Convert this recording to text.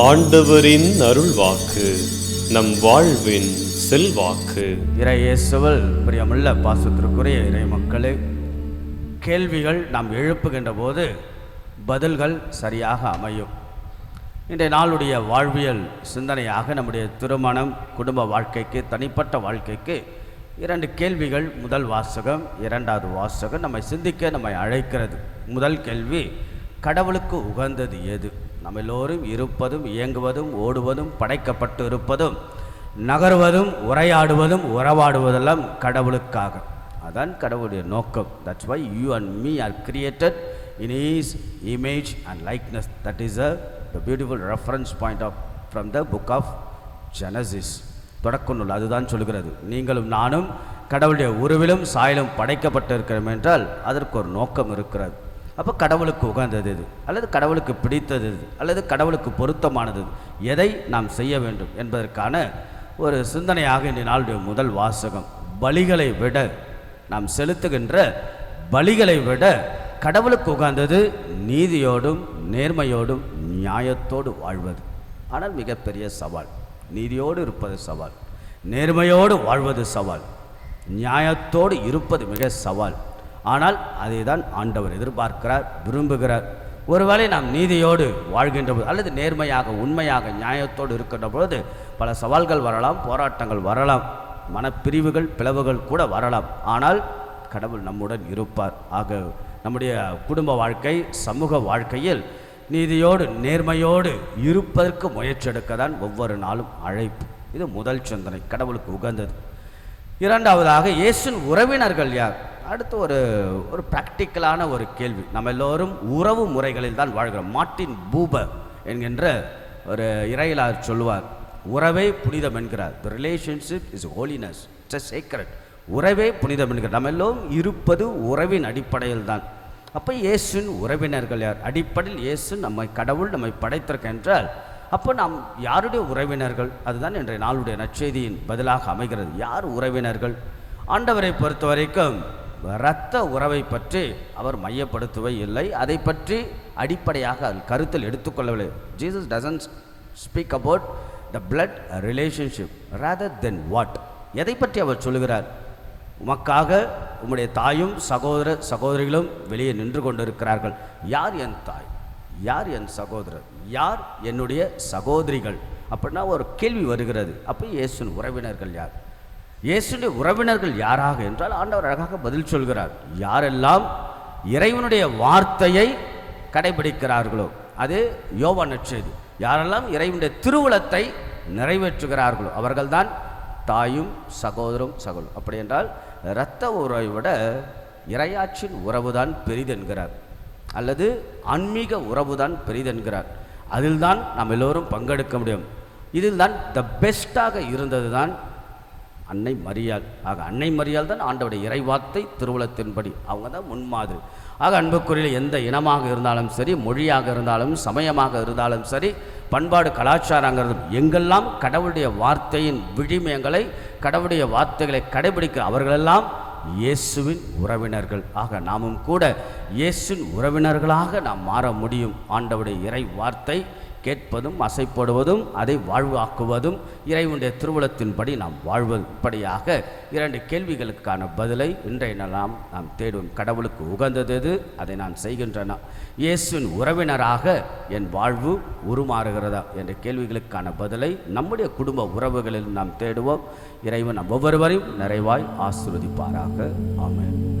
ஆண்டவரின் அருள்வாக்கு நம் வாழ்வின் செல்வாக்கு. இறையேசுவல் பிரியமுள்ள பாசத்திற்குரிய இறை மக்களே கேள்விகள் நாம் எழுப்புகின்ற போது பதில்கள் சரியாக அமையும். இன்றைய நாளுடைய வாழ்வியல் சிந்தனையாக நம்முடைய திருமணம் குடும்ப வாழ்க்கைக்கு தனிப்பட்ட வாழ்க்கைக்கு இரண்டு கேள்விகள். முதல் வாசகம் இரண்டாவது வாசகம் நம்மை சிந்திக்க நம்மை அழைக்கிறது. முதல் கேள்வி கடவுளுக்கு உகந்தது எது நம்ம எல்லோரும் இருப்பதும் இயங்குவதும் ஓடுவதும் படைக்கப்பட்டு இருப்பதும் நகர்வதும் உரையாடுவதும் உறவாடுவதெல்லாம் கடவுளுக்காக. அதான் கடவுளுடைய நோக்கம். That's why you and me are created in his image and likeness that is a the beautiful reference point of from the book of Genesis தொடக்க நூல் அதுதான் சொல்கிறது. நீங்களும் நானும் கடவுளுடைய உருவிலும் சாயலும் படைக்கப்பட்டு இருக்கிறோம் என்றால் அதற்கு ஒரு நோக்கம் இருக்கிறது. அப்போ கடவுளுக்கு உகந்தது இது. அல்லது கடவுளுக்கு பிடித்தது இது. அல்லது கடவுளுக்கு பொருத்தமானது எதை நாம் செய்ய வேண்டும் என்பதற்கான ஒரு சிந்தனையாக இந்த நாளுடைய முதல் வாசகம். பலிகளை விட நாம் செலுத்துகின்ற பலிகளை விட கடவுளுக்கு உகந்தது நீதியோடும் நேர்மையோடும் நியாயத்தோடு வாழ்வது. ஆனால் மிகப்பெரிய சவால். நீதியோடு இருப்பது சவால். நேர்மையோடு வாழ்வது சவால். நியாயத்தோடு இருப்பது மிக சவால். ஆனால் அதை தான் ஆண்டவர் எதிர்பார்க்கிறார் விரும்புகிறார். ஒருவேளை நாம் நீதியோடு வாழ்கின்ற போது அல்லது நேர்மையாக உண்மையாக நியாயத்தோடு இருக்கின்ற பொழுது பல சவால்கள் வரலாம் போராட்டங்கள் வரலாம் மனப்பிரிவுகள் பிளவுகள் கூட வரலாம். ஆனால் கடவுள் நம்முடன் இருப்பார். ஆக நம்முடைய குடும்ப வாழ்க்கை சமூக வாழ்க்கையில் நீதியோடு நேர்மையோடு இருப்பதற்கு முயற்சி எடுக்க தான் ஒவ்வொரு நாளும் அழைப்பு. இது முதல் சிந்தனை கடவுளுக்கு உகந்தது. இரண்டாவதாக இயேசுன் உறவினர்கள் யார்? அடுத்து ஒரு ஒரு ப்ராக்டிக்கலான ஒரு கேள்வி. நம்ம எல்லோரும் உறவு முறைகளில் தான் வாழ்கிறோம். மார்ட்டின் பூபர் என்கின்ற ஒரு இறையிலார் சொல்லுவார் உறவே புனிதம் என்கிறார். The relationship is holiness it's a secret உறவே புனிதம் என்கிறார். நம்ம எல்லோரும் இருப்பது உறவின் அடிப்படையில் தான். அப்போ இயேசுன் உறவினர்கள் யார்? அடிப்படையில் இயேசு நம்மை கடவுள் நம்மை படைத்திருக்க என்றால் அப்போ நாம் யாருடைய உறவினர்கள்? அதுதான் இன்றைய நாளுடைய நற்செய்தியின் பதிலாக அமைகிறது. யார் உறவினர்கள்? ஆண்டவரை பொறுத்த வரைக்கும் இரத்த உறவை பற்றி அவர் மையப்படுத்தவே இல்லை. அதை பற்றி அடிப்படையாக கருத்தில் எடுத்துக்கொள்ளவில்லை. Jesus doesn't speak about the blood relationship rather than what எதை பற்றி அவர் சொல்லுகிறார்? உமக்காக உம்முடைய தாயும் சகோதர சகோதரிகளும் வெளியே நின்று கொண்டிருக்கிறார்கள். யார் என் தாய்? யார் என் சகோதரர்? யார் என்னுடைய சகோதரிகள்? அப்படின்னா ஒரு கேள்வி வருகிறது. அப்போ இயேசுன் உறவினர்கள் யார்? இயேசுடைய உறவினர்கள் யாராக என்றால் ஆண்டவர் அழகாக பதில் சொல்கிறார். யாரெல்லாம் இறைவனுடைய வார்த்தையை கடைபிடிக்கிறார்களோ அது யோவா நற்செய்தி. யாரெல்லாம் இறைவனுடைய திருவுளத்தை நிறைவேற்றுகிறார்களோ அவர்கள்தான் தாயும் சகோதரும் சகோதரும் அப்படி என்றால் இரத்த உறவை விட இரையாற்றின் உறவுதான் பெரிதென்கிறார். அல்லது ஆன்மீக உறவுதான் பெரிதென்கிறார். அதில்தான் நாம் எல்லோரும் பங்கெடுக்க முடியும். இதில் தான் த பெஸ்ட்டாக இருந்தது தான் அன்னை மரியாள். ஆக அன்னை மரியாள் தான் ஆண்டவுடைய இறைவார்த்தை திருவுளத்தின்படி. அவங்க தான் முன்மாதிரி. ஆக அன்புக்குரிய எந்த இனமாக இருந்தாலும் சரி மொழியாக இருந்தாலும் சமயமாக இருந்தாலும் சரி பண்பாடு கலாச்சாரங்கிறது எங்கெல்லாம் கடவுளுடைய வார்த்தையின் விழிமயங்களை கடவுளுடைய வார்த்தைகளை கடைபிடிக்க அவர்களெல்லாம் இயேசுவின் உறவினர்கள். ஆக நாமும் கூட இயேசுவின் உறவினர்களாக நாம் மாற முடியும். ஆண்டவுடைய இறை வார்த்தை கேட்பதும் அசைப்படுவதும் அதை வாழ்வாக்குவதும் இறைவனுடைய திருவுளத்தின்படி நாம் வாழ்வது இப்படியாக இரண்டு கேள்விகளுக்கான பதிலை இன்றைய நாம் நாம் தேடுவோம் கடவுளுக்கு உகந்தது எது? அதை நான் செய்கின்றன. இயேசுவின் உறவினராக என் வாழ்வு உருமாறுகிறதா? என்ற கேள்விகளுக்கான பதிலை நம்முடைய குடும்ப உறவுகளில் நாம் தேடுவோம். இறைவன் நம் ஒவ்வொருவரையும் நிறைவாய் ஆசிர்வதிப்பாராக. ஆமேன்.